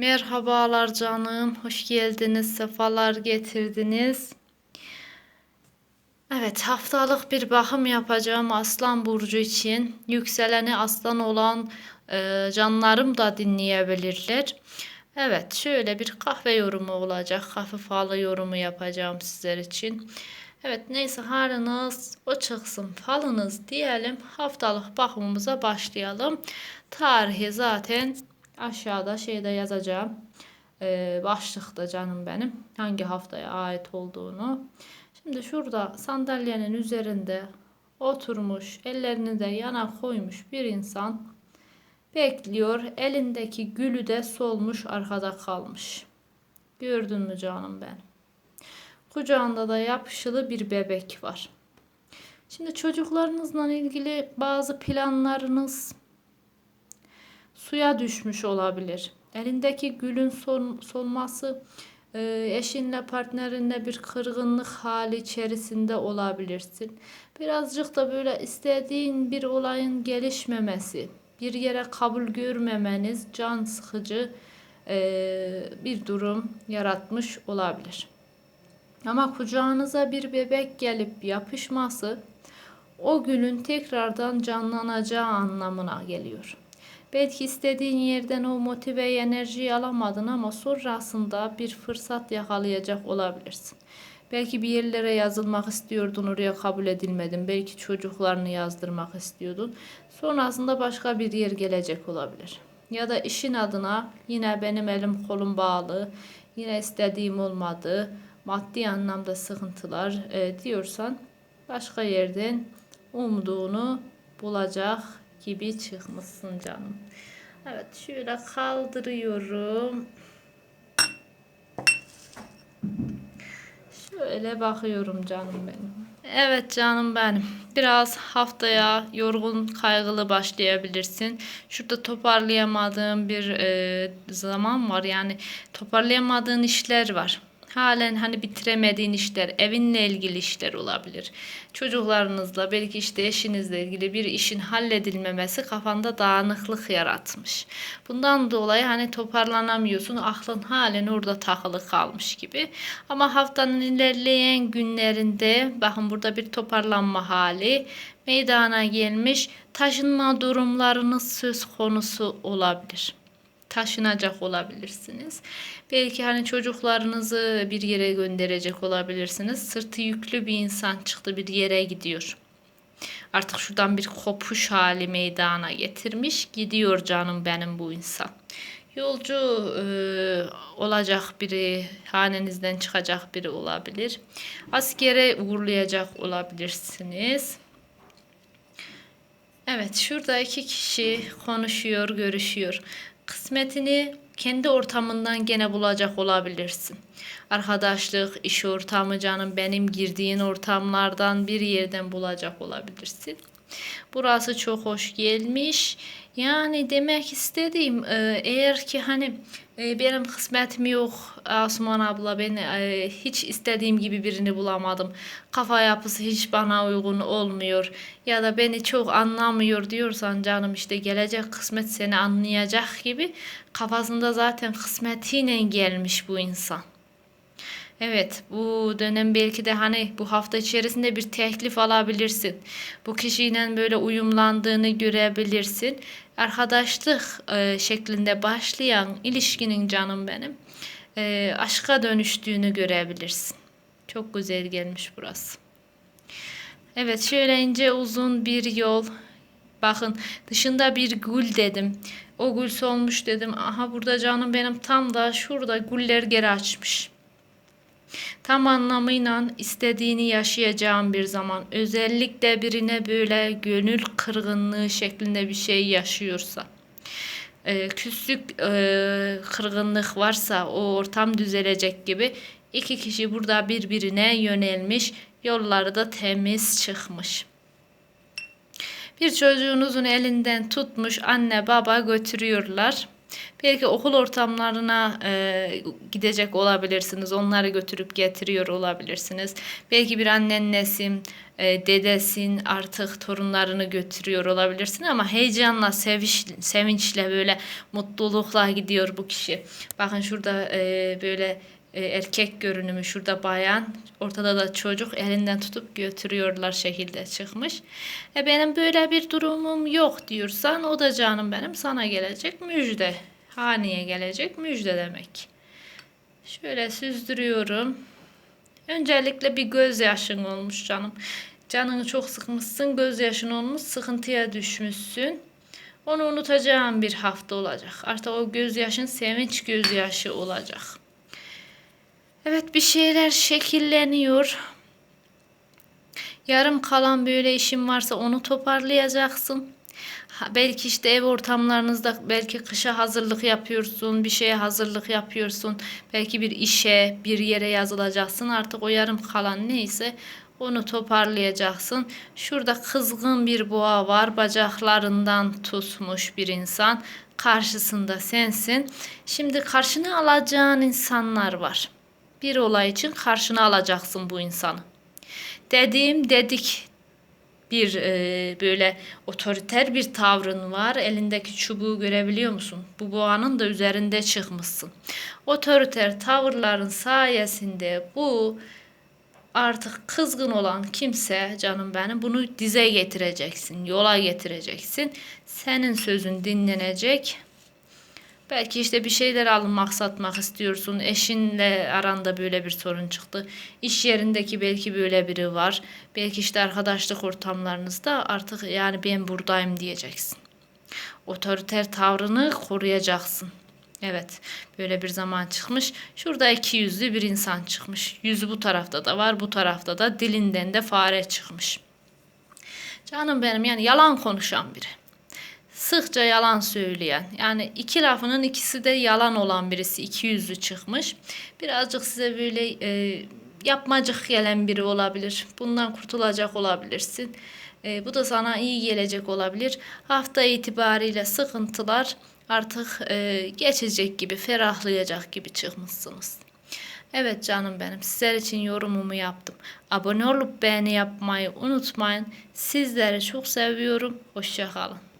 Merhabalar canım, hoş geldiniz, sefalar getirdiniz. Evet, haftalık bir bakım yapacağım Aslan Burcu için. Yükseleni aslan olan e, canlarım da dinleyebilirler. Evet, şöyle bir kahve yorumu olacak. Hafif falı yorumu yapacağım sizler için. Evet, neyse haliniz o çıksın falınız diyelim. Haftalık bakımımıza başlayalım. Tarihi zaten aşağıda şeyde yazacağım. Ee, başlıkta canım benim. Hangi haftaya ait olduğunu. Şimdi şurada sandalyenin üzerinde oturmuş, ellerini de yana koymuş bir insan bekliyor. Elindeki gülü de solmuş arkada kalmış. Gördün mü canım ben? Kucağında da yapışılı bir bebek var. Şimdi çocuklarınızla ilgili bazı planlarınız suya düşmüş olabilir. Elindeki gülün sol, solması e, eşinle partnerinle bir kırgınlık hali içerisinde olabilirsin. Birazcık da böyle istediğin bir olayın gelişmemesi, bir yere kabul görmemeniz can sıkıcı e, bir durum yaratmış olabilir. Ama kucağınıza bir bebek gelip yapışması o gülün tekrardan canlanacağı anlamına geliyor. Belki istediğin yerden o motive enerjiyi alamadın ama sonrasında bir fırsat yakalayacak olabilirsin. Belki bir yerlere yazılmak istiyordun, oraya kabul edilmedin. Belki çocuklarını yazdırmak istiyordun. Sonrasında başka bir yer gelecek olabilir. Ya da işin adına yine benim elim kolum bağlı, yine istediğim olmadı, maddi anlamda sıkıntılar e, diyorsan başka yerden umduğunu bulacak gibi çıkmışsın canım. Evet şöyle kaldırıyorum. Şöyle bakıyorum canım benim. Evet canım benim. Biraz haftaya yorgun, kaygılı başlayabilirsin. Şurada toparlayamadığın bir e, zaman var. Yani toparlayamadığın işler var halen hani bitiremediğin işler, evinle ilgili işler olabilir. Çocuklarınızla belki işte eşinizle ilgili bir işin halledilmemesi kafanda dağınıklık yaratmış. Bundan dolayı hani toparlanamıyorsun. Aklın halen orada takılı kalmış gibi. Ama haftanın ilerleyen günlerinde bakın burada bir toparlanma hali meydana gelmiş. Taşınma durumlarınız söz konusu olabilir taşınacak olabilirsiniz. Belki hani çocuklarınızı bir yere gönderecek olabilirsiniz. Sırtı yüklü bir insan çıktı bir yere gidiyor. Artık şuradan bir kopuş hali meydana getirmiş. Gidiyor canım benim bu insan. Yolcu e, olacak biri, hanenizden çıkacak biri olabilir. Askere uğurlayacak olabilirsiniz. Evet, şurada iki kişi konuşuyor, görüşüyor. Kısmetini kendi ortamından gene bulacak olabilirsin. Arkadaşlık, iş ortamı canım benim girdiğin ortamlardan bir yerden bulacak olabilirsin. Burası çok hoş gelmiş. Yani demek istediğim e, eğer ki hani e, benim kısmetim yok Asuman abla ben e, hiç istediğim gibi birini bulamadım. Kafa yapısı hiç bana uygun olmuyor ya da beni çok anlamıyor diyorsan canım işte gelecek kısmet seni anlayacak gibi kafasında zaten kısmetiyle gelmiş bu insan. Evet, bu dönem belki de hani bu hafta içerisinde bir teklif alabilirsin. Bu kişiyle böyle uyumlandığını görebilirsin. Arkadaşlık e, şeklinde başlayan ilişkinin canım benim e, aşka dönüştüğünü görebilirsin. Çok güzel gelmiş burası. Evet, şöyle ince uzun bir yol. Bakın dışında bir gül dedim. O gül solmuş dedim. Aha burada canım benim tam da şurada güller geri açmış. Tam anlamıyla istediğini yaşayacağım bir zaman. Özellikle birine böyle gönül kırgınlığı şeklinde bir şey yaşıyorsa. E, küslük e, kırgınlık varsa o ortam düzelecek gibi iki kişi burada birbirine yönelmiş yolları da temiz çıkmış. Bir çocuğunuzun elinden tutmuş anne baba götürüyorlar. Belki okul ortamlarına e, gidecek olabilirsiniz. Onları götürüp getiriyor olabilirsiniz. Belki bir annennesin, e, dedesin artık torunlarını götürüyor olabilirsin ama heyecanla, seviş, sevinçle böyle mutlulukla gidiyor bu kişi. Bakın şurada e, böyle e, erkek görünümü şurada bayan ortada da çocuk elinden tutup götürüyorlar şekilde çıkmış. E benim böyle bir durumum yok diyorsan o da canım benim sana gelecek müjde. Haneye gelecek müjde demek. Şöyle süzdürüyorum. Öncelikle bir gözyaşın olmuş canım. Canını çok sıkmışsın, gözyaşın olmuş, sıkıntıya düşmüşsün. Onu unutacağım bir hafta olacak. Artık o gözyaşın sevinç gözyaşı olacak. Evet bir şeyler şekilleniyor. Yarım kalan böyle işin varsa onu toparlayacaksın. Belki işte ev ortamlarınızda belki kışa hazırlık yapıyorsun, bir şeye hazırlık yapıyorsun. Belki bir işe, bir yere yazılacaksın. Artık o yarım kalan neyse onu toparlayacaksın. Şurada kızgın bir boğa var. Bacaklarından tutmuş bir insan. Karşısında sensin. Şimdi karşına alacağın insanlar var. Bir olay için karşına alacaksın bu insanı. Dediğim dedik bir e, böyle otoriter bir tavrın var. Elindeki çubuğu görebiliyor musun? Bu boğanın da üzerinde çıkmışsın. Otoriter tavırların sayesinde bu artık kızgın olan kimse canım benim bunu dize getireceksin, yola getireceksin. Senin sözün dinlenecek. Belki işte bir şeyler almak, satmak istiyorsun. Eşinle aranda böyle bir sorun çıktı. İş yerindeki belki böyle biri var. Belki işte arkadaşlık ortamlarınızda artık yani ben buradayım diyeceksin. Otoriter tavrını koruyacaksın. Evet, böyle bir zaman çıkmış. Şurada iki yüzlü bir insan çıkmış. Yüzü bu tarafta da var, bu tarafta da dilinden de fare çıkmış. Canım benim yani yalan konuşan biri sıkça yalan söyleyen yani iki lafının ikisi de yalan olan birisi iki yüzlü çıkmış. Birazcık size böyle e, yapmacık gelen biri olabilir. Bundan kurtulacak olabilirsin. E, bu da sana iyi gelecek olabilir. Hafta itibariyle sıkıntılar artık e, geçecek gibi, ferahlayacak gibi çıkmışsınız. Evet canım benim sizler için yorumumu yaptım. Abone olup beğeni yapmayı unutmayın. Sizleri çok seviyorum. Hoşçakalın.